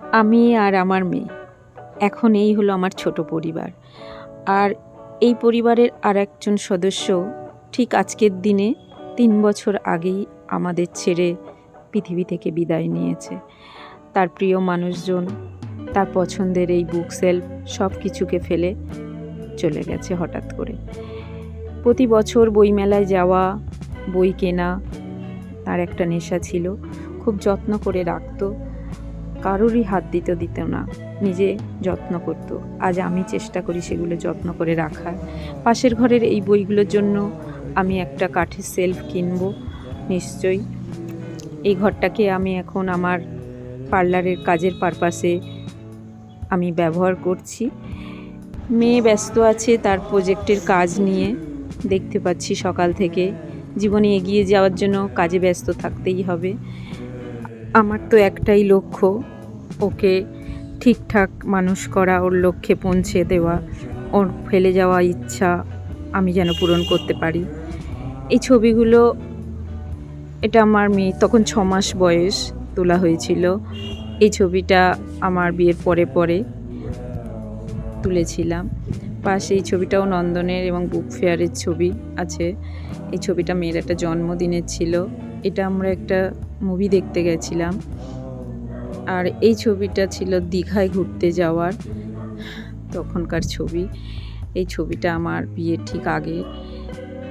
আমি আর আমার মেয়ে। এখন এই হলো আমার ছোট পরিবার। আর এই পরিবারের আর একজন সদস্য ঠিক আজকের দিনে তিন বছর আগেই আমাদের ছেড়ে পৃথিবী থেকে বিদায় নিয়েছে। তার প্রিয় মানুষজন, তার পছন্দের এই বুক সেলফ সব কিছুকে ফেলে চলে গেছে হঠাৎ করে। প্রতি বছর বইমেলায় যাওয়া, বই কেনা, তার একটা নেশা ছিল। খুব যত্ন করে রাখতো। কারোরই হাত দিতে দিত না। নিজে যত্ন করত। আজ আমি চেষ্টা করি সেগুলো যত্ন করে রাখার। পাশের ঘরের এই বইগুলোর জন্য আমি একটা কাঠের সেলফ কিনব, নিশ্চয়ই। এই ঘরটাকে আমি এখন আমার পার্লারের কাজের পারপাসে আমি ব্যবহার করছি। মেয়ে ব্যস্ত আছে তার প্রজেক্টের কাজ নিয়ে। দেখতে পাচ্ছি সকাল থেকে। জীবনে এগিয়ে যাওয়ার জন্য কাজে ব্যস্ত থাকতেই হবে। আমার তো একটাই লক্ষ্য ওকে ঠিকঠাক মানুষ করা, ওর লক্ষ্যে পৌঁছে দেওয়া, ওর ফেলে যাওয়া ইচ্ছা আমি যেন পূরণ করতে পারি। এই ছবিগুলো, এটা আমার মেয়ে, তখন ছ মাস বয়স তোলা হয়েছিল। এই ছবিটা আমার বিয়ের পরে পরে তুলেছিলাম। পাশে এই ছবিটাও নন্দনের এবং বুক ফেয়ারের ছবি আছে। এই ছবিটা মেয়ের একটা জন্মদিনের ছিল। এটা আমরা একটা মুভি দেখতে গেছিলাম। আর এই ছবিটা ছিল দীঘায় ঘুরতে যাওয়ার তখনকার ছবি। এই ছবিটা আমার বিয়ের ঠিক আগে।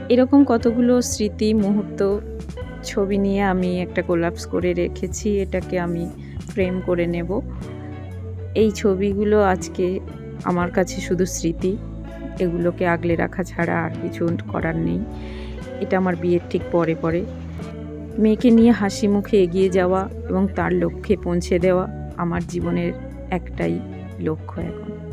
এরকম কতগুলো স্মৃতি মুহূর্ত ছবি নিয়ে আমি একটা কোলাপস করে রেখেছি, এটাকে আমি ফ্রেম করে নেব। এই ছবিগুলো আজকে আমার কাছে শুধু স্মৃতি, এগুলোকে আগলে রাখা ছাড়া আর কিছু করার নেই। এটা আমার বিয়ের ঠিক পরে পরে। মেয়েকে নিয়ে হাসি মুখে এগিয়ে যাওয়া এবং তার লক্ষ্যে পৌঁছে দেওয়া আমার জীবনের একটাই লক্ষ্য এখন।